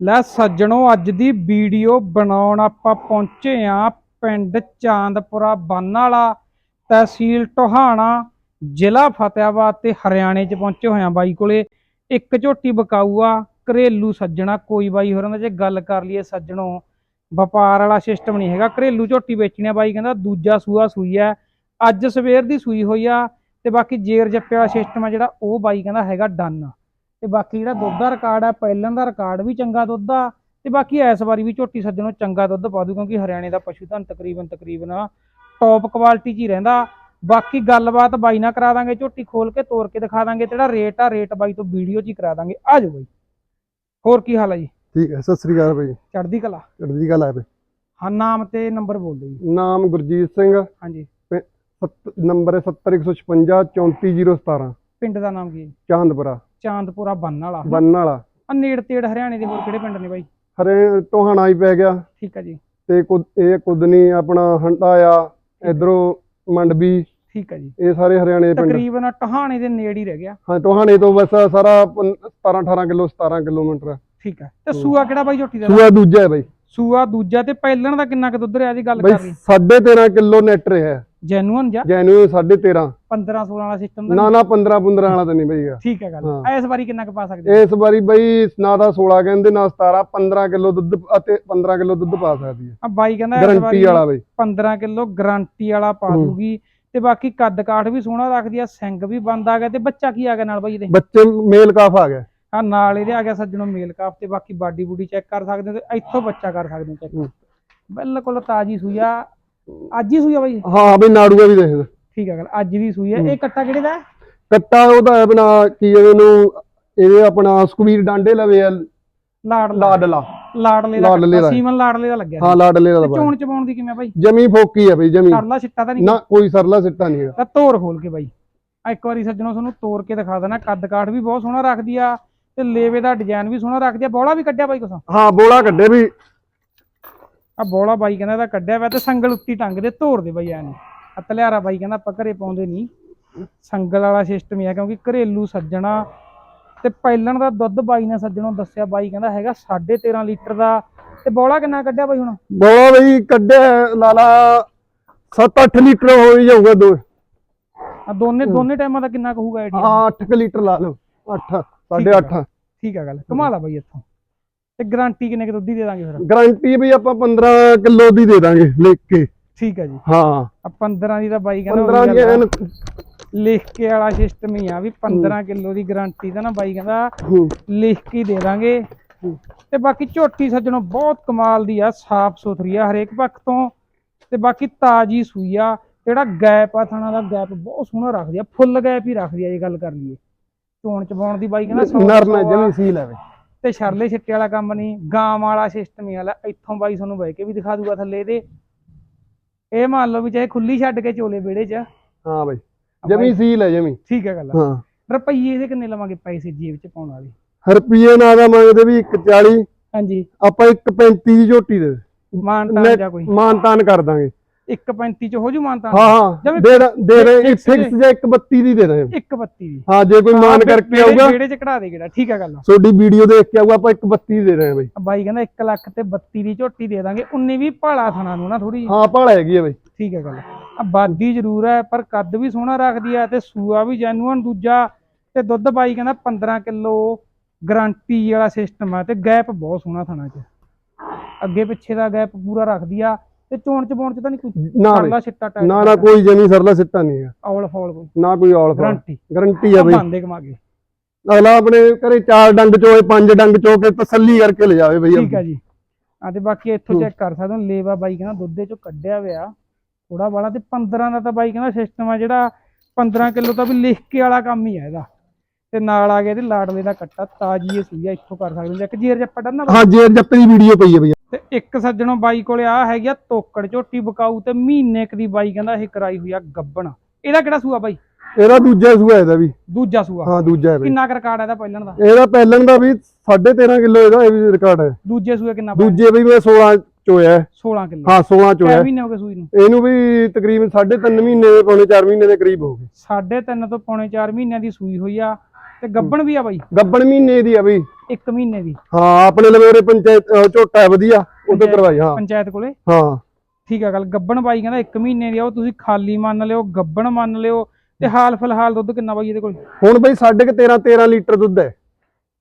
ਲੈ ਸੱਜਣੋ, ਅੱਜ ਦੀ ਵੀਡੀਓ ਬਣਾਉਣ ਆਪਾਂ ਪਹੁੰਚੇ ਆ ਪਿੰਡ ਚਾਂਦਪੁਰਾ ਬੰਨ ਵਾਲਾ ਤਹਿਸੀਲ ਟੋਹਾਣਾ, ਜ਼ਿਲ੍ਹਾ ਫਤਿਆਬਾਦ ਤੇ ਹਰਿਆਣੇ ਚ ਪਹੁੰਚੇ ਹੋਏ ਆ ਬਾਈ ਕੋਲੇ। ਇੱਕ ਝੋਟੀ ਬਕਾਊ ਆ ਘਰੇਲੂ ਸੱਜਣਾ, ਕੋਈ ਬਾਈ ਹੋਰਾਂ ਦਾ ਜੇ ਗੱਲ ਕਰ ਲਈਏ ਸੱਜਣੋ, ਵਪਾਰ ਵਾਲਾ ਸਿਸਟਮ ਨਹੀਂ ਹੈਗਾ, ਘਰੇਲੂ ਝੋਟੀ ਵੇਚਣੀ ਆ ਬਾਈ ਕਹਿੰਦਾ, ਦੂਜਾ ਸੂਆ ਸੂਈ ਹੈ ਅੱਜ ਸਵੇਰ ਦੀ ਸੂਈ ਹੋਈ ਆ ਤੇ ਬਾਕੀ ਜੇਰ ਜੱਪੇ ਵਾਲਾ ਸਿਸਟਮ ਆ ਜਿਹੜਾ, ਉਹ ਬਾਈ ਕਹਿੰਦਾ ਹੈਗਾ ਡਨ। ਤੇ ਬਾਕੀ ਜਿਹੜਾ ਦੁੱਧ ਦਾ ਰਿਕਾਰਡ ਆ ਪਹਿਲਾਂ ਦਾ ਰਿਕਾਰਡ ਵੀ ਚੰਗਾ ਦੁੱਧ ਆ ਤੇ ਬਾਕੀ ਇਸ ਵਾਰੀ ਵੀ ਝੋਟੀ ਸੱਜਣੋਂ ਚੰਗਾ ਦੁੱਧ ਪਾ ਦੂ ਕਿਉਂਕਿ ਹਰਿਆਣੇ ਦਾ ਪਸ਼ੂ ਧਨ ਤਕਰੀਬਨ ਤਕਰੀਬਨ ਟੌਪ ਕੁਆਲਿਟੀ 'ਚ ਹੀ ਰਹਿੰਦਾ। ਬਾਕੀ ਗੱਲਬਾਤ ਬਾਈ ਨਾਲ ਕਰਾ ਦਾਂਗੇ ਝੋਟੀ ਖੋਲ ਕੇ ਤੋੜ ਕੇ ਦਿਖਾ ਦਾਂਗੇ ਜਿਹੜਾ ਰੇਟ ਆ ਰੇਟ ਬਾਈ ਤੋਂ ਵੀਡੀਓ 'ਚ ਹੀ ਕਰਾ ਦਾਂਗੇ। ਆ ਜਾਓ ਬਾਈ। ਹੋਰ ਕੀ ਹਾਲ ਆ ਜੀ? ਠੀਕ ਹੈ ਸਤਿ ਸ੍ਰੀ ਅਕਾਲ ਭਾਈ ਚੜ੍ਹਦੀ ਕਲਾ? ਚੜ੍ਹਦੀ ਹੈ ਭਾਈ ਹਾਂ ਨਾਮ ਤੇ ਨੰਬਰ ਬੋਲ ਦਿਓ ਜੀ। ਨਾਮ ਗੁਰਜੀਤ ਸਿੰਘ। ਹਾਂਜੀ। ਨੰਬਰ ਹੈ 70156 34017 ਪਿੰਡ ਦਾ ਨਾਮ ਕੀ ਹੈ ਚਾਂਦਪੁਰਾ। ਚਾਂਦਪੁਰਾ ਬੰਨ ਵਾਲਾ। ਬੰਨ ਵਾਲਾ। ਆ ਨੇੜ ਤੇੜ ਹਰਿਆਣੇ ਦੇ ਹੋਰ ਕਿਹੜੇ ਪਿੰਡ ਨੇ ਬਾਈ? ਹਰੇ ਟੋਹਾਣਾ ਹੀ ਪੈ ਗਿਆ। ਠੀਕ ਆ ਜੀ। ਤੇ ਕੁਦ ਇਹ ਕੁਦਨੀ ਆਪਣਾ ਹੰਟਾ ਆ ਇਧਰੋਂ ਮੰਡਵੀ ਠੀਕ ਆ ਜੀ। ਇਹ ਸਾਰੇ ਹਰਿਆਣੇ ਦੇ ਪਿੰਡ। ਤਕਰੀਬਨ ਟਹਾਣੇ ਦੇ ਨੇੜ ਹੀ ਰਹਿ ਗਿਆ। ਹਾਂ ਟੋਹਾਣੇ ਤੋਂ ਬਸ ਸਾਰਾ 17 18 ਕਿਲੋ 17 ਕਿਲੋਮੀਟਰ। ਹੈ। ਠੀਕ ਹੈ ਤੇ ਸੂਆ ਕਿਹੜਾ ਬਾਈ ਝੋਟੀ ਦਾ? ਸੂਆ ਦੂਜਾ ਹੈ ਭਾਈ ਸੂਆ ਦੂਜਾ ਤੇ ਪਹਿਲਣ ਦਾ ਕਿੰਨਾ ਕੁ ਦੁੱਧ ਰਿਹਾ ਜੀ ਗੱਲ ਕਰ ਲਈ। 13.5 ਕਿਲੋ ਨੈਟ ਰਿਹਾ। ਜੈਨੂਅਨ ਜਾਂ ਜੈਨੂਇਨ 13.5 15 16 ਵਾਲਾ ਸਿਸਟਮ ਦਾ ਨਾ ਨਾ 15 15 ਵਾਲਾ ਤਾਂ ਨਹੀਂ ਹੈਗਾ। ਠੀਕ ਹੈ ਗੱਲ ਹਾਂ। ਇਸ ਵਾਰੀ ਕਿੰਨਾ ਕੁ ਪਾ ਸਕਦੇ ਹੋ? ਇਸ ਵਾਰੀ ਬਈ ਨਾ ਤਾਂ 16 ਕਹਿੰਦੇ ਨਾ 17 15 ਕਿਲੋ ਦੁੱਧ ਅਤੇ 15 ਕਿਲੋ ਦੁੱਧ ਪਾ ਸਕਦੀ ਹੈ ਆ ਬਾਈ ਕਹਿੰਦਾ ਇਸ ਗਰੰਟੀ ਵਾਲਾ ਬਈ 15 ਕਿਲੋ ਗਾਰੰਟੀ ਵਾਲਾ ਪਾ ਹੂੰ। ਦੂਗੀ ਤੇ ਬਾਕੀ ਕੱਦ ਕਾਠ ਵੀ ਸੋਹਣਾ ਰੱਖਦੀ ਆ ਸਿੰਘ ਵੀ ਬੰਦ ਆ ਗਿਆ ਤੇ ਬੱਚਾ ਕੀ ਆ ਗਿਆ ਨਾਲ ਬਾਈ ਇਹਦੇ ਬੱਚੇ ਮੇਲ ਕਾਫ ਆ ਗਿਆ ਆ ਨਾਲ ਇਹਦੇ ਆ ਗਿਆ ਸੱਜਣੋਂ ਮੇਲ ਕਾਫ ਤੇ ਬਾਕੀ ਬਾਡੀ ਬੂਡੀ ਚੈੱਕ ਕਰ ਸਕਦੇ ਹੋ ਤੇ ਇੱਥੋਂ ਬੱਚਾ ਕਰ ਸਕਦੇ ਹੋ ਚੈੱਕ ਹੂੰ। ਬਿਲਕੁਲ ਤਾਜੀ ਸੂਈ ਆ ਅੱਜ ਹੀ ਸੂਈ ਆ ਬਾਈ? ਹਾਂ ਬਈ ਨਾੜੂਆ ਵੀ ਦੇਖ। ਠੀਕ ਹੈ ਗੱਲ ਅੱਜ ਦੀ ਸੂਈ ਆ। ਹੂੰ। ਇਹ ਕੱਟਾ ਕਿਹੜੇ ਦਾ? ਹੈ? ਕੱਟਾ ਉਹਦਾ ਆਪਣਾ ਕੀ ਇਹਨੂੰ ਇਹਦੇ ਆਪਣਾ ਸਕਵੀਰ ਡਾਂਡੇ ਲਵੇ ਆ ਲਾੜ ਲਾਡਲਾ। ਲਾੜਲੇ ਦਾ ਲਾਡਲੇ ਕੱਟਾ, ਦਾ। ਸੀਮਨ ਲਾੜਲੇ ਦਾ ਲੱਗਿਆ। ਹਾਂ ਲਾਡਲੇ ਦਾ ਬਾਈ। ਚੋਣ ਚਪਾਉਣ ਦੀ ਕਿਵੇਂ ਬਾਈ? ਜਮੀ ਫੋਕੀ ਆ ਬਈ ਜਮੀ। ਕਰਲਾ ਛਿੱਟਾ ਤਾਂ ਨਹੀਂ। ਨਾ ਕੋਈ ਸਰਲਾ ਸਿੱਟਾ ਨਹੀਂ ਹੈਗਾ। ਤਾਂ ਤੋਰ ਖੋਲ ਕੇ ਬਾਈ। ਆ ਇੱਕ ਵਾਰੀ ਸੱਜਣੋ ਤੁਹਾਨੂੰ ਤੋੜ ਕੇ ਦਿਖਾ ਦੇਣਾ। ਕੱਦ ਕਾਠ ਵੀ ਬਹੁਤ ਸੋਹਣਾ ਰੱਖਦੀ ਆ ਤੇ ਲੇਵੇ ਦਾ ਡਿਜ਼ਾਈਨ ਵੀ ਸੋਹਣਾ ਰੱਖਦੀ ਆ। ਬੋਲਾ ਵੀ ਕੱਢਿਆ ਬਾਈ ਕੁਛ? ਹਾਂ ਬੋਲਾ ਕੱਢੇ ਵੀ। ਆ ਬੋਲਾ ਬਾਈ ਕਹਿੰਦਾ ਇਹਦਾ ਕੱਢਿਆ ਵਾ ਤੇ ਸੰਗਲ ਉੱਤੀ ਟੰਗ ਦੇ ਤੋੜ ਦੇ ਬਾਈ ਐਨ ਆ ਤਲਿਆਰਾ ਬਾਈ ਕਹਿੰਦਾ ਆਪਾਂ ਘਰੇ ਪਾਉਂਦੇ ਨਹੀਂ ਸੰਗਲ ਵਾਲਾ ਸਿਸਟਮ ਹੀ ਆ ਕਿਉਂਕਿ ਘਰੇਲੂ ਸੱਜਣਾ ਤੇ ਪਹਿਲਣ ਦਾ ਦੁੱਧ ਬਾਈ ਨੇ ਸੱਜਣੋਂ ਦੱਸਿਆ ਬਾਈ ਕਹਿੰਦਾ ਹੈਗਾ 13.5 ਲੀਟਰ ਦਾ। ਤੇ ਬੋਲਾ ਕਿੰਨਾ ਕੱਢਿਆ ਬਾਈ ਹੁਣ? ਬੋਲਾ ਬਈ ਕੱਢਿਆ ਲਾਲਾ 7-8 ਲੀਟਰ ਹੋ ਹੀ ਜਾਊਗਾ ਦੋ। ਆ ਦੋਨੇ ਦੋਨੇ ਟਾਈਮਾਂ ਦਾ ਕਿੰਨਾ ਕਹੂਗਾ ਆਈਡੀਆ ਹਾਂ 8 ਲੀਟਰ ਲਾ ਲਓ 8 8.5 ਠੀਕ ਆ ਗੱਲ। ਕਮਾਲ ਆ ਬਾਈ ਇੱਥੋਂ। ਤੇ ਗਾਰੰਟੀ ਕਿੰਨੇ ਕੁ ਦੁੱਧ ਦੀ ਦੇ ਦਾਂਗੇ ਫਿਰ? ਗਾਰੰਟੀ ਵੀ ਆਪਾਂ 15 ਕਿਲੋ ਦੀ ਦੇ ਦਾਂਗੇ ਲਿਖ ਕੇ। ਠੀਕ ਆ ਜੀ। ਹਾਂ। ਆ 15 ਦੀ ਤਾਂ ਬਾਈ ਕਹਿੰਦਾ 15 ਉਹੀ ਦੀ। ਐਨ ਲਿਖ ਕੇ ਵਾਲਾ ਸਿਸਟਮ ਹੀ ਆ ਵੀ 15 ਕਿਲੋ ਦੀ ਗਾਰੰਟੀ ਦਾ ਨਾ ਬਾਈ ਕਹਿੰਦਾ ਹੂੰ। ਲਿਖ ਕੇ ਹੀ ਦੇ ਦਾਂਗੇ। ਤੇ ਬਾਕੀ ਝੋਟੀ ਸੱਜਣੋਂ ਬਹੁਤ ਕਮਾਲ ਦੀ ਆ ਸਾਫ਼ ਸੁਥਰੀ ਆ ਹਰੇਕ ਪੱਖ ਤੋਂ। ਤੇ ਬਾਕੀ ਤਾਜੀ ਸੂਈ ਆ ਜਿਹੜਾ ਗੈਪ ਆ ਥਣਾ ਦਾ ਗੈਪ ਬਹੁਤ ਸੋਹਣਾ ਰੱਖਦੀ ਆ ਫੁੱਲ ਗੈਪ ਹੀ ਰੱਖਦੀ ਆ ਜੇ ਗੱਲ ਕਰ ਲਈਏ। ਚੋਣ ਚਬਾਉਣ ਦੀ ਬਾਈ ਕਹਿੰਦਾ ਸੌ ਨਰ ਨਾ ਸੌ ਆ। ਜਮੀ ਸੀਲ ਆਵੇ ਤੇ ਸ਼ਰਲੇ ਛਿੱਟੇ ਵਾਲਾ ਕੰਮ ਨਹੀਂ ਗਾਂ ਵਾਲਾ ਸਿਸਟਮ ਹੀ ਵਾਲਾ ਇੱਥੋਂ ਬਾਈ ਤੁਹਾਨੂੰ ਬਹਿ ਕੇ ਵੀ ਦਿਖਾ ਦੂਗਾ ਥੱਲੇ ਇਹਦੇ। ਇਹ ਮੰਨ ਲਓ ਵੀ ਚਾਹੇ ਖੁੱਲੀ ਛੱਡ ਕੇ ਚੋਲੇ ਵਿਹੜੇ 'ਚ ਹਾਂ ਬਾਈ ਜਮੀ ਸੀਲ ਹੈ ਜਮੀ। ਠੀਕ ਹੈ ਗੱਲ ਹਾਂ। ਰੁਪਈਏ ਇਹਦੇ ਕਿੰਨੇ ਲਵਾਂਗੇ ਪੈਸੇ ਜੇਬ 'ਚ ਪਾਉਣ ਵਾਲੇ? ਰੁਪਈਏ ਨਾ ਦਾ ਮੰਗਦੇ ਵੀ 140 ਹਾਂਜੀ। ਆਪਾਂ 135 ਦੀ ਝੋਟੀ ਦੇ ਮਾਨਤਾਨ ਜਾਂ ਕੋਈ? ਮਾਨਤਾਨ ਕਰ ਦਾਂਗੇ। 1.35 ਚ ਹੋ ਜੂ ਮਾਨਤਾਨ ਹਾਂ ਹਾਂ ਜਿਵੇਂ ਦੇ ਦ- ਰਹੇ ਫਿਕਸ ਜਾਂ 132 ਦੀ ਦੇ ਰਹੇ 1.32 ਦੀ। ਹਾਂ ਜੇ ਕੋਈ ਮਾਨ ਕਰਕੇ ਆਊਗਾ। ਵਿਹੜੇ 'ਚ ਕਢਾ ਦੇ ਕਿਹੜਾ ਠੀਕ ਹੈ ਗੱਲ। ਤੁਹਾਡੀ ਵੀਡੀਓ ਦੇਖ ਕੇ ਆਊਗਾ ਆਪਾਂ 132 ਦੇ ਰਹੇ ਹਾਂ ਬਾਈ। ਬਾਈ ਕਹਿੰਦਾ 1 ਲੱਖ ਤੇ 32 ਦੀ ਝੋਟੀ ਦੇ ਦਾਂਗੇ 19 ਵੀ ਭਾਲਾ ਥਣਾ ਨੂੰ ਨਾ ਥੋੜੀ ਹਾਂ ਭਾਲਾ ਹੈਗੀ ਆ ਬਾਈ। ਠੀਕ ਹੈ ਗੱਲ। ਆ ਬਾਦੀ ਜ਼ਰੂਰ ਹੈ ਪਰ ਕੱਦ ਵੀ ਸੋਹਣਾ ਰੱਖਦੀ ਆ ਤੇ ਸੂਆ ਵੀ ਜੈਨੂਅਨ ਦੂਜਾ। ਤੇ ਦੁੱਧ ਬਾਈ ਕਹਿੰਦਾ 15 ਕਿਲੋ ਗਾਰੰਟੀ ਵਾਲਾ ਸਿਸਟਮ ਆ ਤੇ ਗੈਪ ਬਹੁਤ ਸੋਹਣਾ ਥਣਾ 'ਚ। ਅੱਗੇ ਪਿੱਛੇ ਦਾ ਗੈਪ ਪੂਰਾ ਰੱਖਦੀ ਆ। ਤੇ ਚੋਣ ਚਬਾਉਣ 'ਚ ਤਾਂ ਨਹੀਂ ਕੋਈ ਨਾ ਬਾਈ ਛਿੱਟਾ ਟਾਈਪ ਨਾ ਨਾ ਕੋਈ ਜਮੀ ਸਰਲਾ ਸਿੱਟਾ ਨਹੀਂ ਹੈ ਔਲ ਫੌਲ ਕੋਈ। ਨਾ ਕੋਈ ਔਲ ਫਾਲ। ਗਾਰੰਟੀ। ਗਰੰਟੀ ਆ ਬਾਈ। ਬੰਦੇ ਕਮਾ ਕੇ। ਅਗਲਾ ਆਪਣੇ ਘਰੇ ਚਾਰ ਡੰਗ ਚੋਏ ਪੰਜ ਡੰਗ ਚੋ ਕੇ ਤਸੱਲੀ ਕਰਕੇ ਲੈ ਜਾਵੇ ਬਈ ਠੀਕ ਆ ਜੀ। ਆ ਤੇ ਬਾਕੀ ਇੱਥੋਂ ਚੈੱਕ ਕਰ ਸਕਦੇ ਹੋ ਲੇਵਾ ਬਾਈ ਕਹਿੰਦਾ ਦੁੱਧੇ ਚੋਂ ਕੱਢਿਆ ਹੋਇਆ। ਥੋੜਾ ਬਾਲਾ ਤੇ 15 ਦਾ ਤਾਂ ਬਾਈ ਕਹਿੰਦਾ ਸਿਸਟਮ ਆ ਜਿਹੜਾ 15 ਕਿਲੋ ਤਾਂ ਵੀ ਲਿਖ ਕੇ ਵਾਲਾ ਕੰਮ ਹੀ ਆ ਇਹਦਾ। ਤੇ ਨਾਲ ਆ ਗਿਆ ਇਹਦੇ ਲਾਡਲੇ ਦਾ ਕੱਟਾ ਤਾਜੀ ਸੂਈ ਆ ਇੱਥੋਂ ਕਰ ਸਕਦੇ ਹੋ। ਇੱਕ ਜੀਰ ਜੱਪਾ ਡੰਨਾ ਹਾਂ ਜੇਰ ਜੱਪ ਦੀ ਵੀਡੀਓ ਪਈ ਹੈ ਬਈ। ਤੇ ਇੱਕ ਸੱਜਣੋਂ ਬਾਈ ਕੋਲੇ ਆ ਹੈਗੀ ਆ ਤੋਕੜ ਝੋਟੀ ਬਕਾਊ ਤੇ ਮਹੀਨੇ ਕੁ ਦੀ ਬਾਈ ਕਹਿੰਦਾ ਇਹ ਕਰਾਈ ਹੋਈ ਆ ਗੱਬਣ। ਇਹਦਾ ਕਿਹੜਾ ਸੂਆ ਬਾਈ? ਇਹਦਾ ਦੂਜਾ ਸੂਆ ਇਹਦਾ ਵੀ। ਦੂਜਾ ਸੂਆ। ਹਾਂ ਦੂਜਾ ਹੈ ਬਈ। ਕਿੰਨਾ ਰਿਕਾਰਡ ਆ ਇਹਦਾ ਪਹਿਲਣ ਦਾ? ਇਹਦਾ ਪਹਿਲਣ ਦਾ ਵੀ 13.5 ਕਿਲੋ ਇਹਦਾ ਇਹ ਵੀ ਰਿਕਾਰਡ ਹੈ। ਦੂਜੇ ਸੂਏ ਕਿੰਨਾ? ਦੂਜੇ ਵੀ ਮੈਂ 16 ਚੋਇਆ ਹੈ। 16 ਕਿਲੋ। ਹਾਂ 16 ਚੋਇਆ ਕਿੰਨੇ ਹੈ। ਮਹੀਨੇ ਹੋ ਗਏ ਸੂਈ ਨੂੰ? ਇਹਨੂੰ ਵੀ ਤਕਰੀਬਨ 3.5 ਮਹੀਨੇ ਪੌਣੇ 4 ਮਹੀਨੇ ਦੇ ਕਰੀਬ ਹੋ ਗਏ। ਸਾਢੇ ਤਿੰਨ ਤੋਂ ਪੌਣੇ 4 ਮਹੀਨਿਆਂ ਦੀ ਸੂਈ ਹੋਈ ਆ। ਤੇ ਗੱਬਣ ਵੀ ਆ ਬਾਈ। ਗੱਬਣ ਮਹੀਨੇ ਦੀ ਆ ਬਈ। ਇੱਕ ਮਹੀਨੇ ਦੀ। ਹਾਂ ਆਪਣੇ ਲਵੇਰੇ ਪੰਚਾਇਤ ਅਹ ਝੋਟਾ ਹੈ ਵਧੀਆ ਉਧਰ ਪੰਚਾਇਤ- ਕਰਵਾਈ ਹਾਂ। ਪੰਚਾਇਤ ਕੋਲੇ? ਹਾਂ। ਠੀਕ ਆ ਗੱਲ ਗੱਬਣ ਬਾਈ ਕਹਿੰਦਾ ਇੱਕ ਮਹੀਨੇ ਦੀ ਆ ਉਹ ਤੁਸੀਂ ਖਾਲੀ ਮੰਨ ਲਿਓ ਗੱਬਣ ਮੰਨ ਲਿਓ ਤੇ ਹਾਲ ਫਿਲਹਾਲ ਦੁੱਧ ਕਿੰਨਾ ਬਾਈ ਇਹਦੇ ਕੋਲ? ਹੁਣ ਬਈ ਸਾਢੇ ਕੁ 13 13 ਲੀਟਰ ਦੁੱਧ ਹੈ।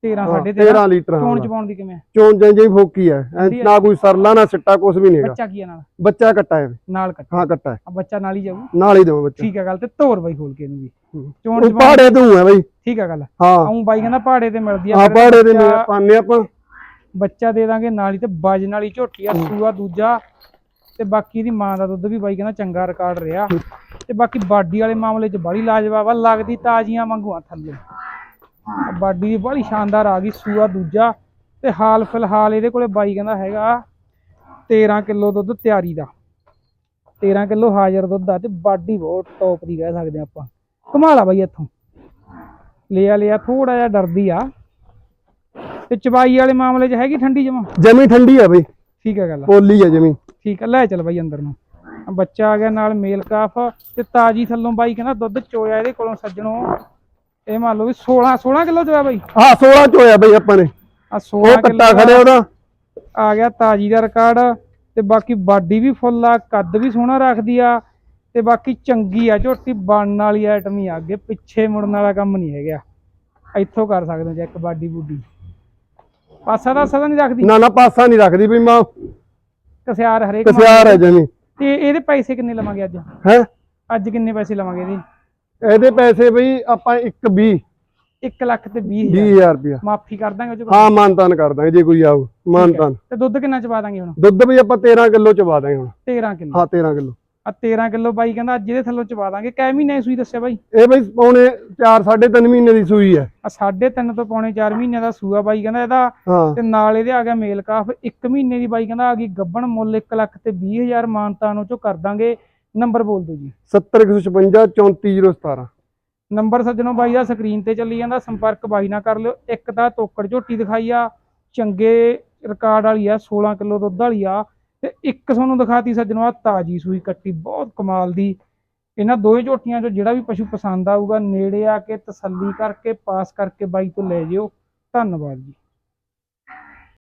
13 ਹਾਂ, ਸਾਢੇ 13 13 ਲੀਟਰ ਚੋਣ ਹਾਂ ਚਪਾਉਣ ਦੀ ਕਿਵੇਂ? ਆ? ਚੋਣ ਜਾਂ ਜਿਹੀ ਫੋਕੀ ਹੈ ਐਂ ਵਧੀਆ। ਨਾ ਕੋਈ ਸਰਲਾ ਨਾ ਸਿੱਟਾ ਕੁਝ ਵੀ ਨਹੀਂ ਹੈਗਾ। ਬੱਚਾ ਕੀ ਆ ਨਾਲ? ਬੱਚਾ ਕੱਟਾ ਹੈ ਨਾਲ ਕੱਟ। ਹਾਂ ਕੱਟਾ ਹੈ ਆ ਬੱਚਾ ਨਾਲ ਹੀ ਜਾਊ। ਨਾਲ ਹੀ ਦੇਵਾਂ ਬੱਚਾ। ਠੀਕ ਆ ਗੱਲ ਤੇ ਤੋਰ ਬਾਈ ਖੋਲ ਕੇ ਇਹਨੂੰ ਵੀ। ਹੂੰ। ਚੋਣ ਉਹ ਚਪਾਉਣ ਪਹਾੜੇ ਤੋਂ ਹੈ ਬਈ। ਠੀਕ ਆ ਗੱਲ। ਹਾਂ। ਆਉਂ ਬਾਈ ਕਹਿੰਦਾ ਪਹਾੜੇ ਤੇ ਮਿਲਦੀ ਆ ਹਾਂ ਫਿਰ ਪਹਾੜੇ ਦੇ ਬੱਚਾ- ਪਾਣੇ ਆਪਾਂ। ਬੱਚਾ ਦੇ ਦਾਂਗੇ ਨਾਲ ਹੀ ਤੇ ਵਜਨ ਵਾਲੀ ਝੋਟੀ ਆ ਸੂਆ ਦੂਜਾ। ਤੇ ਬਾਕੀ ਮਾਂ ਦਾ ਦੁੱਧ ਵੀ ਬਾਈ ਕਹਿੰਦਾ ਚੰਗਾ ਰਿਕਾਰਡ ਰਿਹਾ। ਤੇ ਬਾਕੀ ਬਾਡੀ ਵਾਲੇ ਮਾਮਲੇ 'ਚ ਬੜੀ ਲਾਜਵਾਬ ਆ ਲੱਗਦੀ ਤਾਜ਼ੀਆਂ ਵਾਂਗੂ ਆ ਥੱਲੇ। ਬਾਡੀ ਦੀ ਬੜੀ ਸ਼ਾਨਦਾਰ ਆ ਗਈ ਸੂਆ ਦੂਜਾ ਤੇ ਹਾਲ ਫਿਲਹਾਲ ਇਹਦੇ ਕੋਲੇ ਬਾਈ ਕਹਿੰਦਾ ਹੈਗਾ 13 ਕਿਲੋ ਦੁੱਧ ਤਿਆਰੀ ਦਾ। 13 ਕਿਲੋ ਹਾਜ਼ਰ ਦੁੱਧ ਆ ਤੇ ਬਾਡੀ ਬਹੁਤ ਟੌਪ ਦੀ ਕਹਿ ਸਕਦੇ ਆ ਆਪਾਂ। ਕਮਾਲ ਆ ਬਾਈ ਇੱਥੋਂ। ਲਿਆ ਲਿਆ ਥੋੜਾ ਜਿਹਾ ਡਰਦੀ ਆ। ਤੇ ਚਬਾਈ ਵਾਲੇ ਮਾਮਲੇ 'ਚ ਹੈਗੀ ਠੰਡੀ ਜਮਾ? ਜਮੀ ਠੰਡੀ ਹੈ ਬਈ। ਠੀਕ ਹੈ ਗੱਲ ਪੋਲੀ ਹੈ ਜਮੀ। ਠੀਕ ਹੈ ਲੈ ਚੱਲ ਬਾਈ ਅੰਦਰ ਨੂੰ। ਬੱਚਾ ਆ ਗਿਆ ਨਾਲ ਮੇਲ ਕਾਫ ਤੇ ਤਾਜੀ ਥੱਲੋਂ ਬਾਈ ਕਹਿੰਦਾ ਦੁੱਧ ਚੋਇਆ ਇਹਦੇ ਕੋਲੋਂ ਸੱਜਣੋ। ਇਹ ਮੰਨ ਲਓ ਵੀ 16 16 ਕਿਲੋ ਚੋਇਆ ਬਾਈ। ਹਾਂ 16 ਚ ਹੋਇਆ ਬਈ ਆਪਾਂ ਨੇ। ਆ 16 ਉਹ ਕੱਟਾ ਖੜਿਆ ਉਹਦਾ। ਆ ਗਿਆ ਤਾਜੀ ਦਾ ਰਿਕਾਰਡ ਤੇ ਬਾਕੀ ਬਾਡੀ ਵੀ ਫੁੱਲ ਆ ਕੱਦ ਵੀ ਸੋਹਣਾ ਰੱਖਦੀ ਆ ਤੇ ਬਾਕੀ ਚੰਗੀ ਆ ਝੋਟੀ ਬਣਨ ਵਾਲੀ ਆਈਟਮ ਹੀ ਆ। ਅੱਗੇ ਪਿੱਛੇ ਮੁੜਨ ਵਾਲਾ ਕੰਮ ਨਹੀਂ ਹੈਗਾ। ਇੱਥੋਂ ਕਰ ਸਕਦੇ ਚੈੱਕ ਬਾਡੀ ਬੂਡੀ। ਪਾਸਾ ਦਾ ਸਦਾ ਨਹੀਂ ਰੱਖਦੀ। ਨਾ ਨਾ ਪਾਸਾ ਨਹੀਂ ਰੱਖਦੀ ਬਈ ਮਾਂ। ਕਸਿਆਰ ਹਰੇਕ ਕਸਿਆਰ ਹੈ ਜਮੀ। ਤੇ ਇਹਦੇ ਪੈਸੇ ਕਿੰਨੇ ਲਵਾਂਗੇ ਅੱਜ? ਹੈ? ਅੱਜ ਕਿੰਨੇ ਪੈਸੇ ਲਵਾਂਗੇ ਇਹਦੇ? ਇਹਦੇ ਪੈਸੇ ਬਈ ਆਪਾਂ 1 20 1 ਲੱਖ ਤੇ 20 ਹਜ਼ਾਰ। 20000 ਰੁਪਇਆ। ਮਾਫੀ ਕਰ ਦਾਂਗੇ ਉਹ ਹਾਂ ਮਾਨਤਾਨ ਕਰ ਦਾਂਗੇ ਜੇ ਕੋਈ ਆਊ ਮਾਨਤਾਨ ਤੇ ਦੁੱਧ ਕਿੰਨਾ ਚਵਾ ਦਾਂਗੇ ਹੁਣ? ਦੁੱਧ ਵੀ ਆਪਾਂ 13 ਕਿਲੋ ਚਵਾ ਦਾਂਗੇ ਹੁਣ। 13 ਕਿਲੋ। ਹਾਂ 13 ਕਿਲੋ। ਆ 13 ਕਿਲੋ ਬਾਈ ਕਹਿੰਦਾ ਅੱਜ ਇਹਦੇ ਥੱਲੋਂ ਚਵਾ ਦਾਂਗੇ। ਕੈ ਮਹੀਨੇ ਸੂਈ ਦੱਸਿਆ ਬਾਈ? ਇਹ ਬਈ ਪੌਣੇ 4 3.5 ਮਹੀਨੇ ਦੀ ਸੂਈ ਹੈ। ਆ 3.5 ਤੋਂ ਪੌਣੇ 4 ਮਹੀਨੇ ਦਾ ਸੂਆ ਬਾਈ ਕਹਿੰਦਾ ਇਹਦਾ। ਤੇ ਨਾਲ ਇਹਦੇ ਆ ਗਿਆ ਮੇਲ ਕਾਫ। 1 ਮਹੀਨੇ ਦੀ ਬਾਈ ਕਹਿੰਦਾ ਆ ਗਈ ਗੱਬਣ ਮੁੱਲ 1 ਲੱਖ ਤੇ 20 ਹਜ਼ਾਰ ਮਾਨਤਾਂ ਨੂੰ ਚੋਂ ਕਰ ਦਾਂਗੇ। ਨੰਬਰ ਬੋਲ ਦਿਓ ਜੀ। 70156 34017 ਨੰਬਰ ਸੱਜਣੋ ਬਾਈ ਦਾ ਸਕਰੀਨ ਤੇ ਚੱਲੀ ਜਾਂਦਾ ਸੰਪਰਕ ਬਾਈ ਨਾਲ ਕਰ ਲਿਓ। ਇੱਕ ਤਾਂ ਤੋਕੜ ਝੋਟੀ ਦਿਖਾਈ ਆ ਚੰਗੇ ਰਿਕਾਰਡ ਵਾਲੀ ਆ 16 ਕਿਲੋ ਦੁੱਧ ਵਾਲੀ ਆ ਤੇ ਇੱਕ ਤੁਹਾਨੂੰ ਦਿਖਾਤੀ ਸੱਜਣੋ ਆ ਤਾਜੀ ਸੂਈ ਕੱਟੀ ਬਹੁਤ ਕਮਾਲ ਦੀ। ਇਹਨਾਂ ਦੋਵੇਂ ਝੋਟੀਆਂ ਚੋਂ ਜਿਹੜਾ ਵੀ ਪਸ਼ੂ ਪਸੰਦ ਆਊਗਾ ਨੇੜੇ ਆ ਕੇ ਤਸੱਲੀ ਕਰਕੇ ਪਾਸ ਕਰਕੇ ਬਾਈ ਤੋਂ ਲੈ ਜਿਓ। ਧੰਨਵਾਦ ਜੀ।